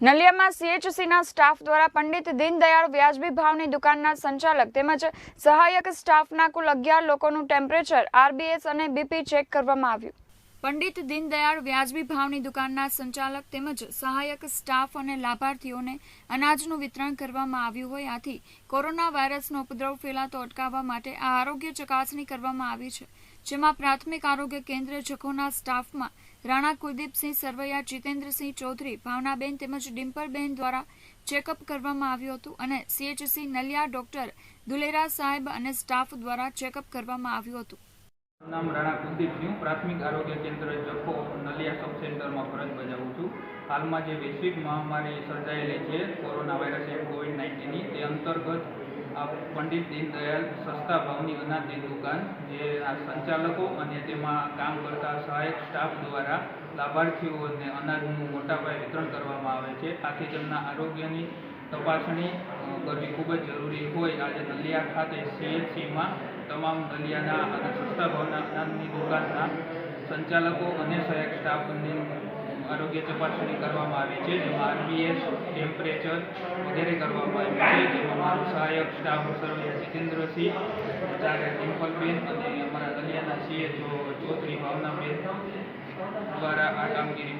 નલિયામાં સીએચસીના સ્ટાફ દ્વારા પંડિત દીનદયાળ વ્યાજબી ભાવની દુકાનના સંચાલક તેમજ સહાયક સ્ટાફના કુલ અગિયાર લોકોનું ટેમ્પરેચર આરબીએસ અને બીપી ચેક કરવામાં આવ્યું. પંડિત દીનદયાળ વ્યાજબી ભાવની દુકાનના સંચાલક તેમજ સહાયક સ્ટાફ અને લાભાર્થીઓને અનાજનું વિતરણ કરવામાં આવ્યું હોય આથી કોરોના વાયરસનો ઉપદ્રવ ફેલાતો અટકાવવા માટે આ આરોગ્ય ચકાસણી કરવામાં આવી છે. જેમાં પ્રાથમિક આરોગ્ય કેન્દ્ર જખોના સ્ટાફમાં રાણા કુલદીપસિંહ સરવૈયા, જીતેન્દ્રસિંહ ચૌધરી, ભાવનાબેન તેમજ ડિમ્પલબેન દ્વારા ચેકઅપ કરવામાં આવ્યું હતું અને સીએચસી નલિયા ડોક્ટર દુલેરા સાહેબ અને સ્ટાફ દ્વારા ચેકઅપ કરવામાં આવ્યું હતું. નામ રાણા કુલદીપસિંહ પ્રાથમિક આરોગ્ય કેન્દ્ર જખો, નલિયા સબ સેન્ટરમાં ફરજ બજાવું છું. હાલમાં જે વૈશ્વિક મહામારી સર્જાયેલી છે, કોરોના વાયરસ એન્ડ કોવિડ નાઇન્ટીનની તે અંતર્ગત આ પંડિત દીનદયાલ સસ્તા ભાવની અનાજની દુકાન, જે આ સંચાલકો અને તેમાં કામ કરતા સહાયક સ્ટાફ દ્વારા લાભાર્થીઓને અનાજનું મોટા પાયે વિતરણ કરવામાં આવે છે. આથી તેમના આરોગ્યની તપાસણી કરવી ખૂબ જ જરૂરી હોય. આજે નલિયા ખાતે સીએચસીમાં તમામ નલિયાના અને સસ્તા ભાવના અનાજની દુકાનના સંચાલકો અને સહાયક સ્ટાફની આરોગ્ય તપાસણી કરવામાં આવી છે. જેમાં આરબીએસ, ટેમ્પરેચર વગેરે કરવામાં આવ્યું છે. જેમાં મારું સહાયક સ્ટાફ સર્વૈયા જીતેન્દ્રસિંહ જ્યારે ડિમ્પલબેન અને અમારા નલિયાના સીએચઓ ચૌધરી ભાવનાબેન દ્વારા આ કામગીરી